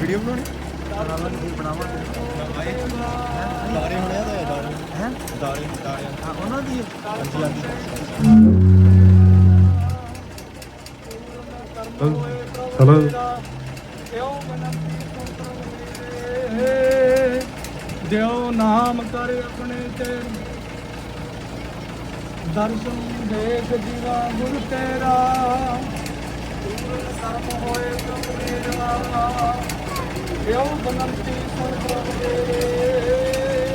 Video ਬਣਾਉਣੀ ਬਣਾਵਾਂਗੇ ਦਾਰੇ ਹੋਣੇ ਆ ਤੇ ਦਾਰੇ ਹੈ ਦਾਰੇ ਦਾਰੇ ਹਾਂ ਉਹਨਾਂ ਦੀ ਹਾਂਜੀ ਹਾਂਜੀ ਹਲੋ ਦਿਓ ਨਾਮ ਕਰ ਆਪਣੇ ਤੇ। ਦਰਸ਼ਨ ਦੇਖ ਜੀਵਾ ਗੁਰ ਤੇਰਾ। ਪੂਰਨ ਕਰਮ ਹੋਏ ਪ੍ਰਭ ਮੇਰਾ ਦਿਓ ਬਨੰਤੀ ਸੁਣ ਪ੍ਰਭ ਤੇਰੇ।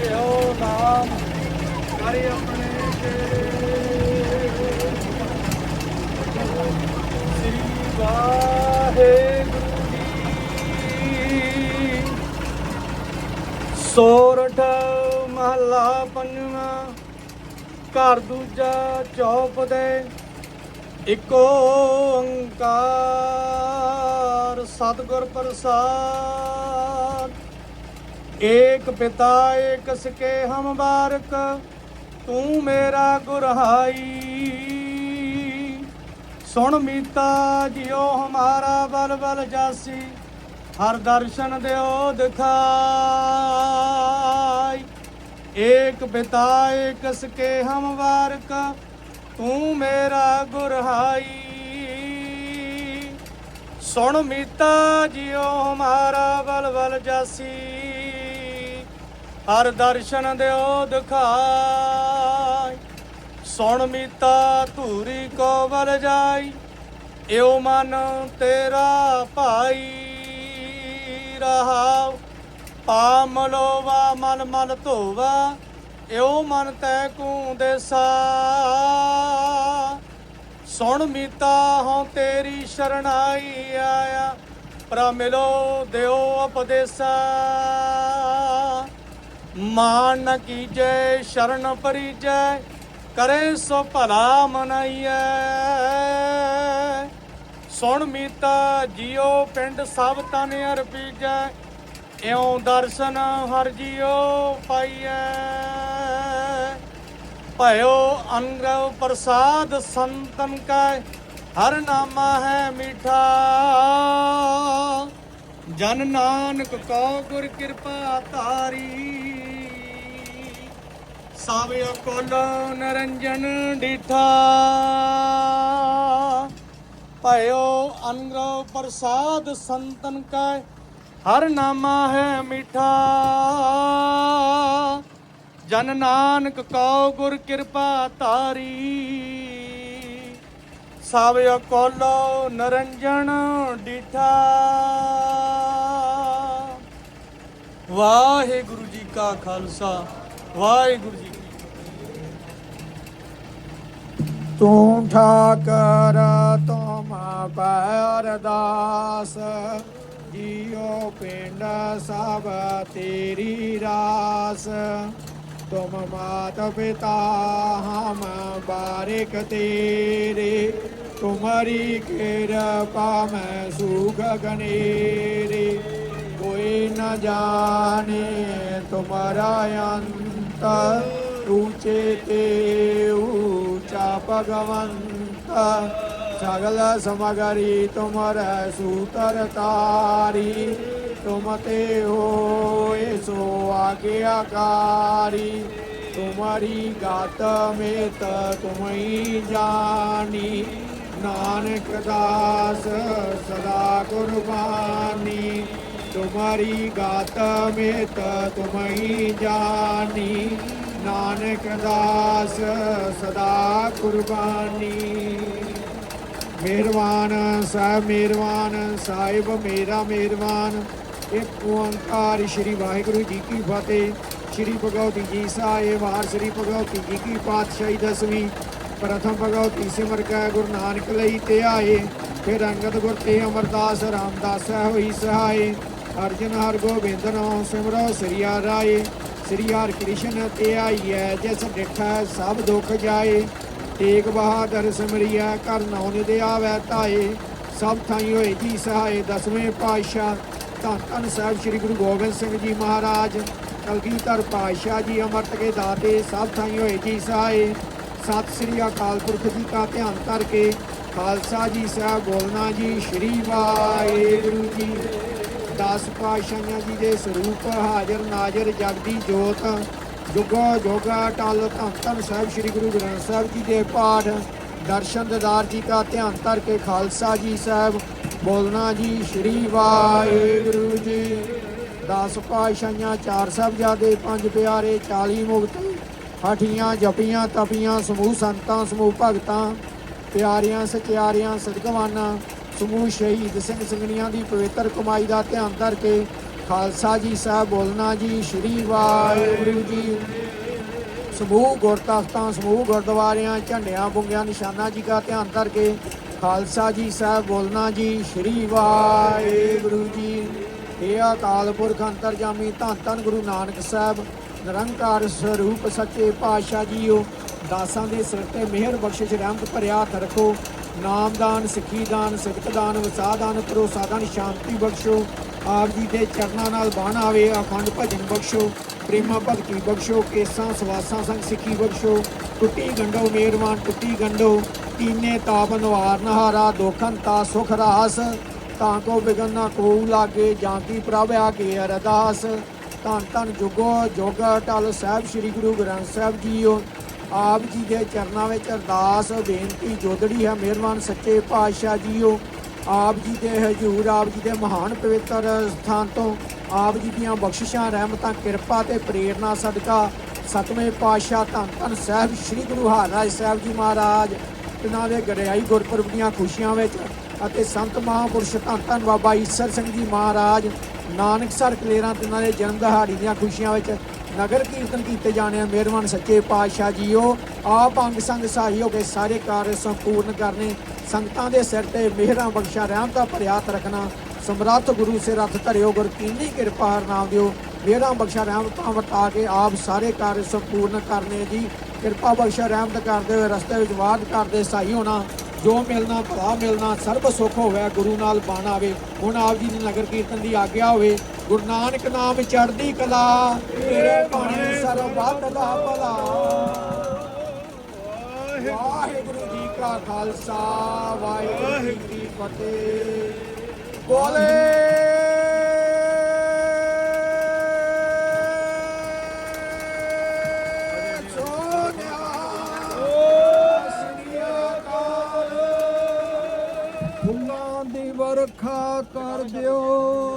ਦਿਓ ਨਾਮ ਕਰ ਆਪਣੇ ਤੇ। ਸ੍ਰੀ ਵਾਹਿਗੁਰੂ। ਸੋਰਠ ਮਹਲਾ ਪੰਜਵਾਂ, ਘਰ ਦੂਜਾ ਚੌਪ ਦੇ, ਇਕੋ ਓੰਕਾਰ ਸਤਿਗੁਰ ਪ੍ਰਸਾਦ। ਏਕ ਪਿਤਾ, ਏਕ ਸਕੇ ਹਮ ਬਾਰਕ, ਤੂੰ ਮੇਰਾ ਗੁਰਹਾਈ ਸੁਣ ਮੀਤਾ, ਜਿਉ ਹਮਾਰਾ ਬਲ ਬਲ ਜਾਸੀ। ਹਰ ਦਰਸ਼ਨ ਦਿਓ ਦਿਖਾਈ। ਏਕ ਬਿਤਾਏ ਏਕ ਸਕੇ ਹਮ ਵਾਰਕ ਤੂੰ ਮੇਰਾ ਗੁਰਹਾਈ। ਸੁਣ ਮੀਤਾ ਜਿਉ ਹਮਾਰਾ ਬਲ ਬਲ ਜਾਸੀ। ਹਰ ਦਰਸ਼ਨ ਦਿਓ ਦਿਖਾਈ। ਸੁਣ ਮੀਤਾ ਧੂਰੀ ਕੋ ਬਲ ਜਾਈ, ਇਉ ਮਨ ਤੇਰਾ ਭਾਈ। ਰਹਾਉ ਪਾਮ ਲੋਵਾ ਮਨ ਮਨ ਧੋਵਾ, ਇਉ ਮਨ ਤੈ ਕੂ ਦੇਸਾ ਸੁਣ ਮੀਤਾ, ਹਉ ਤੇਰੀ ਸ਼ਰਣਾਈ ਆਇਆ, ਪਰ ਮਿਲੋ, ਦਿਓ ਉਪਦੇਸਾ। ਮਾਨ ਨ ਕੀਜੈ, ਸ਼ਰਨ ਪਰੀਜੈ, ਕਰੇ ਸੋ ਭਲਾ ਮਨਾਈਐ। ਸੁਣ ਮੀਤਾ ਜਿਉ ਪਿੰਡ ਸਭ ਤਨ ਅਰਪੀਜੈ ਇਉ ਦਰਸ਼ਨ ਹਰ ਜਿਉ ਪਾਈਐ। ਭਇਓ ਅੰਗਰਵ ਪ੍ਰਸਾਦ ਸੰਤਨ ਕੈ, ਹਰ ਨਾਮਾ ਹੈ ਮੀਠਾ। ਜਨ ਨਾਨਕ ਕੋ ਗੁਰ ਕਿਰਪਾ ਤਾਰੀ ਸਭ ਅਕਲ ਨਰੰਜਨ ਡੀਠਾ। ਭਇਓ ਅੰਗਰਵ ਪ੍ਰਸਾਦ ਸੰਤਨ ਕਾ, ਹਰ ਨਾਮਾ ਹੈ ਮੀਠਾ। ਜਨ ਨਾਨਕ ਕਉ ਗੁਰ ਕਿਰਪਾ ਤਾਰੀ ਸਭ ਕੋਲੋ ਨਰੰਜਨ ਡਿਠਾ। ਵਾਹਿਗੁਰੂ ਜੀ ਕਾ ਖਾਲਸਾ, ਵਾਹਿਗੁਰੂ ਜੀ ਤੂੰ ਠਾਕਰ ਤੁਮ ਪਰਦਾਸ ਜੀਉ ਪਿੰਡ ਸਭ ਤੇਰੀ ਰਾਸ। ਤੁਮ ਮਾਤ ਪਿਤਾ ਹਮ ਬਾਰਿਕ ਤੇਰੇ, ਤੁਮਰੀ ਕਿਰਪਾ ਮੈਂ ਸੁਖ ਗਨੇਰੇ। ਕੋਈ ਨਾ ਜਾਣੇ ਤੁਮਰਾ ਅੰਤ ਊਚੇ ਤੇ ਊਚਾ ਭਗਵੰਤ। ਸਗਲ ਸਮਗਰੀ ਤੁਮਰੈ ਸੂਤਰ ਤਾਰੀ, ਤੁਮ ਤੇ ਹੋਏ ਸੋ ਆਗਿਆਕਾਰੀ ਤੁਮਰੀ ਗਾਤ ਮੇਤ ਤੁਮਈ ਜਾਣੀ ਨਾਨਕ ਦਾਸ ਸਦਾ ਕੁਰਬਾਨੀ। ਤੁਮਾਰੀ ਗਾਤ ਮੇਤ ਤੁਮਈ ਜਾਣੀ ਨਾਨਕ ਦਾਸ ਸਦਾ ਕੁਰਬਾਨੀ। ਮਿਹਰਬਾਨ, ਸਾਹਿਬ ਮਿਹਰਬਾਨ, ਸਾਹਿਬ ਮੇਰਾ ਮਿਹਰਬਾਨ। ਇੱਕ ਓੰਕਾਰ ਸ੍ਰੀ ਵਾਹਿਗੁਰੂ ਜੀ ਕੀ ਫਤਿਹ। ਸ੍ਰੀ ਭਗਵਤੀ ਜੀ ਸਾਹਿਬ ਵਾਰ ਸ੍ਰੀ ਭਗਵਤੀ ਜੀ ਕੀ ਪਾਤਸ਼ਾਹੀ ਦਸਵੀਂ। ਪ੍ਰਥਮ ਭਗਵਤੀ ਸਿਮਰ ਕੈ ਗੁਰੂ ਨਾਨਕ ਲਈ ਤੇ ਆਏ। ਫਿਰ ਅੰਗਦ ਗੁਰ ਤੇ ਅਮਰਦਾਸ, ਰਾਮਦਾਸ ਹੋਈ ਸਹਾਏ। ਅਰਜਨ ਹਰ ਗੋਬਿੰਦ ਨਾਮ ਸਿਮਰੋ ਸ੍ਰੀ ਹਰਿ ਰਾਏ ਸ੍ਰੀ ਹਰਿ ਕ੍ਰਿਸ਼ਨ ਤੇ ਆਈਐ, ਜਿਸ ਡਿਠਾ ਸਭ ਦੁੱਖ ਜਾਏ। ਤੇਗ ਬਹਾਦਰ ਸਿਮਰਿਆ ਕਰ ਨੌਨ ਦੇ ਆਵੈ ਤਾਏ ਸਭ ਥਾਈ ਹੋਏ ਜੀ ਸਹਾਏ, ਦਸਵੇਂ ਪਾਤਸ਼ਾਹ। ਧੰਨ ਧੰਨ ਸਾਹਿਬ ਸ੍ਰੀ ਗੁਰੂ ਗੋਬਿੰਦ ਸਿੰਘ ਜੀ ਮਹਾਰਾਜ, ਕਲਗੀਧਰ ਪਾਤਸ਼ਾਹ ਜੀ ਅੰਮ੍ਰਿਤ ਕੇ ਦਾਤੇ, ਸਭ ਥਾਈ ਹੋਏ ਜੀ ਸਹਾਏ। ਸਤਿ ਸ੍ਰੀ ਅਕਾਲ ਪੁਰਖ ਜੀ ਦਾ ਧਿਆਨ ਕਰਕੇ ਖਾਲਸਾ ਜੀ ਸਾਹਿਬ ਬੋਲਣਾ ਜੀ, ਸ਼੍ਰੀ ਵਾਹਿਗੁਰੂ ਜੀ। ਦਸ ਪਾਤਸ਼ਾਹਾਂ ਜੀ ਦੇ ਸਰੂਪ ਹਾਜ਼ਰ ਨਾਜ਼ਰ ਜਗਦੀ ਜੋਤ। ਜੁਗੋ, ਜੋਗਾ, ਟਲ ਧੰਨ ਧੰਨ ਸਾਹਿਬ ਸ੍ਰੀ ਗੁਰੂ ਗ੍ਰੰਥ ਸਾਹਿਬ ਜੀ ਦੇ ਪਾਠ, ਦਰਸ਼ਨ ਦਿਦਾਰ ਜੀ ਦਾ ਧਿਆਨ ਧਰ ਕੇ ਖਾਲਸਾ ਜੀ ਸਾਹਿਬ, ਬੋਲਣਾ ਜੀ ਸ਼੍ਰੀ ਵਾਹਿਗੁਰੂ ਜੀ। ਦਸ ਪਾਤਸ਼ਾਹਾਂ ਚਾਰ ਸਾਹਿਬਜ਼ਾਦੇ, ਪੰਜ ਪਿਆਰੇ 40 ਮੁਕਤ, ਹਠੀਆਂ ਜਪੀਆਂ, ਤਪੀਆਂ, ਸਮੂਹ ਸੰਤਾਂ, ਸਮੂਹ ਭਗਤਾਂ, ਪਿਆਰਿਆਂ, ਸਚਿਆਰਿਆਂ ਸਦਗਵਾਨਾਂ ਸਮੂਹ ਸ਼ਹੀਦ ਸਿੰਘ ਸਿੰਘਣੀਆਂ ਦੀ ਪਵਿੱਤਰ ਕਮਾਈ ਦਾ ਧਿਆਨ ਧਰ ਕੇ ਖਾਲਸਾ ਜੀ ਸਾਹਿਬ ਬੋਲਣਾ ਜੀ, ਸ਼੍ਰੀ ਵਾਹਿਗੁਰੂ ਜੀ। ਸਮੂਹ ਗੁਰਤਖਤਾਂ, ਸਮੂਹ ਗੁਰਦੁਆਰਿਆਂ, ਝੰਡਿਆਂ, ਬੁੰਗਿਆਂ, ਨਿਸ਼ਾਨਾ ਜੀ ਦਾ ਧਿਆਨ ਕਰਕੇ ਖਾਲਸਾ ਜੀ ਸਾਹਿਬ ਬੋਲਣਾ ਜੀ, ਸ਼੍ਰੀ ਵਾਹਿਗੁਰੂ ਜੀ। ਇਹ ਅਕਾਲ ਪੁਰਖ ਅੰਤਰਜਾਮੀ, ਧੰਨ ਧੰਨ ਗੁਰੂ ਨਾਨਕ ਸਾਹਿਬ, ਨਿਰੰਕਾਰ ਸਰੂਪ ਸੱਚੇ ਪਾਤਸ਼ਾਹ ਜੀਓ। ਦਾਸਾਂ ਦੇ ਸਿਰ ਤੇ ਮਿਹਰ ਬਖਸ਼ਿਸ਼, ਰਹਿਮਤ ਭਰਿਆ ਹੱਥ ਰੱਖੋ। ਨਾਮਦਾਨ, ਸਿੱਖੀ ਦਾਨ, ਸਿੱਖਤ ਦਾਨ ਵਸਾ ਦਾਨ, ਭਰੋਸਾ ਦਾਨ, ਸ਼ਾਂਤੀ ਬਖਸ਼ੋ। ਆਪ ਜੀ ਦੇ ਚਰਨਾਂ ਨਾਲ ਬਾਣ ਆਵੇ, ਅਖੰਡ ਭਜਨ ਬਖਸ਼ੋ, ਪ੍ਰੇਮਾ ਭਗਤੀ ਬਖਸ਼ੋ, ਕੇਸਾਂ, ਸਵਾਸਾਂ ਸੰਗ ਸਿੱਖੀ ਬਖਸ਼ੋ, ਟੁੱਟੀ ਗੰਡੋ ਮੇਰਵਾਨ, ਟੁੱਟੀ ਗੰਡੋ, ਤੀਨੇ ਤਾਪ ਨਿਵਾਰਨ ਨਹਾਰਾ ਦੋਖਨ ਤਾ ਸੁਖ ਰਾਸ, ਤਾਂ ਕੋ ਬਿਗਨ ਨਾ ਕੋ ਲਾਗੇ, ਜਾਂ ਕੀ ਪ੍ਰਭ ਆਗੇ ਅਰਦਾਸ। ਧੰਨ ਧੰਨ ਜੁਗੋ ਜੋਗ, ਟਲ ਸਾਹਿਬ ਸ੍ਰੀ ਗੁਰੂ ਗ੍ਰੰਥ ਸਾਹਿਬ ਜੀਓ। ਆਪ ਜੀ ਦੇ ਚਰਨਾਂ ਵਿੱਚ ਅਰਦਾਸ, ਬੇਨਤੀ ਜੋਦੜੀ ਹੈ ਮਿਹਰਬਾਨ ਸੱਚੇ ਪਾਤਸ਼ਾਹ ਜੀਓ। ਆਪ ਜੀ ਦੇ ਹਜੂਰ, ਆਪ ਜੀ ਦੇ ਮਹਾਨ ਪਵਿੱਤਰ ਸਥਾਨ ਤੋਂ ਆਪ ਜੀ ਦੀਆਂ ਬਖਸ਼ਿਸ਼ਾਂ, ਰਹਿਮਤਾਂ, ਕਿਰਪਾ ਤੇ ਪ੍ਰੇਰਣਾ ਸਦਕਾ ਸਤਵੇਂ ਪਾਤਸ਼ਾਹ ਧੰਨ ਧੰਨ ਸਾਹਿਬ ਸ੍ਰੀ ਗੁਰੂ ਹਰਿਰਾਜ ਸਾਹਿਬ ਜੀ ਮਹਾਰਾਜ ਇਹਨਾਂ ਦੇ ਗੜਿਆਈ ਗੁਰਪੁਰਬ ਦੀਆਂ ਖੁਸ਼ੀਆਂ ਵਿੱਚ ਅਤੇ ਸੰਤ ਮਹਾਂਪੁਰਸ਼ ਧੰਨ ਧੰਨ ਬਾਬਾ ਈਸਰ ਸਿੰਘ ਜੀ ਮਹਾਰਾਜ, ਨਾਨਕਸਰ ਕਲੇਰਾਂ ਤੇ ਦੇ ਜਨਮ ਦਿਹਾੜੀ ਦੀਆਂ ਖੁਸ਼ੀਆਂ ਵਿੱਚ ਨਗਰ ਕੀਰਤਨ ਕੀਤੇ ਜਾਣੇ ਆ। ਮਿਹਰਬਾਨ ਸੱਚੇ ਪਾਤਸ਼ਾਹ ਜੀਓ। ਆਪ ਅੰਗ ਸੰਗ ਸਹਾਈ ਹੋ ਕੇ ਸਾਰੇ ਕਾਰਜ ਸੰਪੂਰਨ ਕਰਨੇ। ਸੰਗਤਾਂ ਦੇ ਸਿਰ ਤੇ ਮਿਹਰਾਂ ਬਖਸ਼ਾ ਰਹਿਮਤਾਂ ਭਰਿਆ ਰੱਖਣਾ। ਸਮਰੱਥ ਗੁਰੂ ਸੇ ਰੱਥ ਧਰਿਓ, ਗੁਰ ਕੀਨੀ ਕਿਰਪਾ ਨਾਮ ਦਿਓ। ਮਿਹਰਾਂ ਬਖਸ਼ਾ ਰਹਿਮਤਾਂ ਵਰਤਾ ਕੇ ਆਪ ਸਾਰੇ ਕਾਰਜ ਸੰਪੂਰਨ ਕਰਨੇ ਜੀ। ਕਿਰਪਾ ਬਖਸ਼ਾ, ਰਹਿਮਤ ਕਰਦੇ ਹੋਏ ਰਸਤੇ ਵਿੱਚ ਵਾਦ ਕਰਦੇ ਸਹੀ ਹੋਣਾ। ਜੋ ਮਿਲਣਾ, ਭਲਾ ਮਿਲਣਾ, ਸਰਬ ਸੁਖ ਹੋਵੇ, ਗੁਰੂ ਨਾਲ ਬਣ ਆਵੇ। ਹੁਣ ਆਪ ਜੀ ਦੀ ਨਗਰ ਕੀਰਤਨ ਦੀ ਆਗਿਆ ਹੋਵੇ। ਗੁਰੂ ਨਾਨਕ ਨਾਮ ਚੜ੍ਹਦੀ ਕਲਾ। ਤੇਰੇ ਬਾਣੇ ਸਰਬੱਤ ਦਾ ਭਲਾ। ਵਾਹਿਗੁਰੂ ਜੀ ਕਾ ਖਾਲਸਾ, ਵਾਹਿਗੁਰੂ ਜੀ ਕੀ ਫਤਿਹ। ਬੋਲੇ। ਫੁੱਲਾਂ ਦੀ ਵਰਖਾ ਕਰ ਦਿਓ।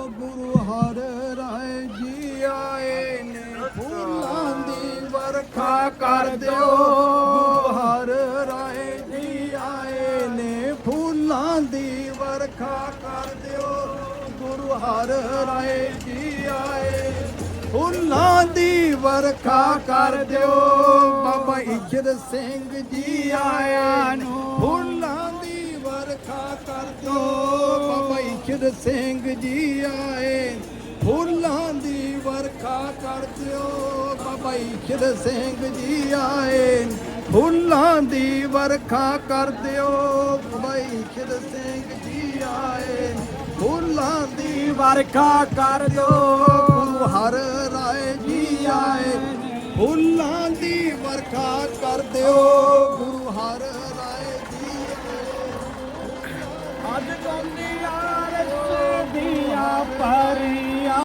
ਗੁਰੂ ਹਰ ਰਾਏ ਜੀ ਆਏ ਨੇ। ਫੁੱਲਾਂ ਦੀ ਵਰਖਾ ਕਰ ਦਿਓ। ਗੁਰੂ ਹਰ ਰਾਏ ਜੀ ਆਏ ਨੇ। ਫੁੱਲਾਂ ਦੀ ਵਰਖਾ ਕਰ ਦਿਓ। ਗੁਰੂ ਹਰ ਰਾਏ ਜੀ ਆਏ। ਫੁੱਲਾਂ ਦੀ ਵਰਖਾ ਕਰ ਦਿਓ। ਬਾਬਾ ਇਜਰ ਸਿੰਘ ਜੀ ਆਇਆ ਨੂੰ। ਫੁੱਲਾਂ ਵਰਖਾ ਕਰ ਦੋ। ਬਾਬਾ ਇਸ਼ਰ ਸਿੰਘ ਜੀ ਆਏ। ਫੁੱਲਾਂ ਦੀ ਵਰਖਾ ਕਰ ਦਿਓ। ਬਾਬਾ ਇਸ਼ਰ ਸਿੰਘ ਜੀ ਆਏ। ਫੁੱਲਾਂ ਦੀ ਵਰਖਾ ਕਰ ਦਿਓ। ਬਾਬਾ ਇਸ਼ਰ ਸਿੰਘ ਜੀ ਆਏ। ਫੁੱਲਾਂ ਦੀ ਵਰਖਾ ਕਰ ਦਿਓ। ਗੁਰੂ ਹਰ ਰਾਏ ਜੀ ਆਏ। ਫੁੱਲਾਂ ਦੀ ਵਰਖਾ ਕਰ ਦਿਓ। ਗੁਰੂ ਹਰ आज कम दिया पर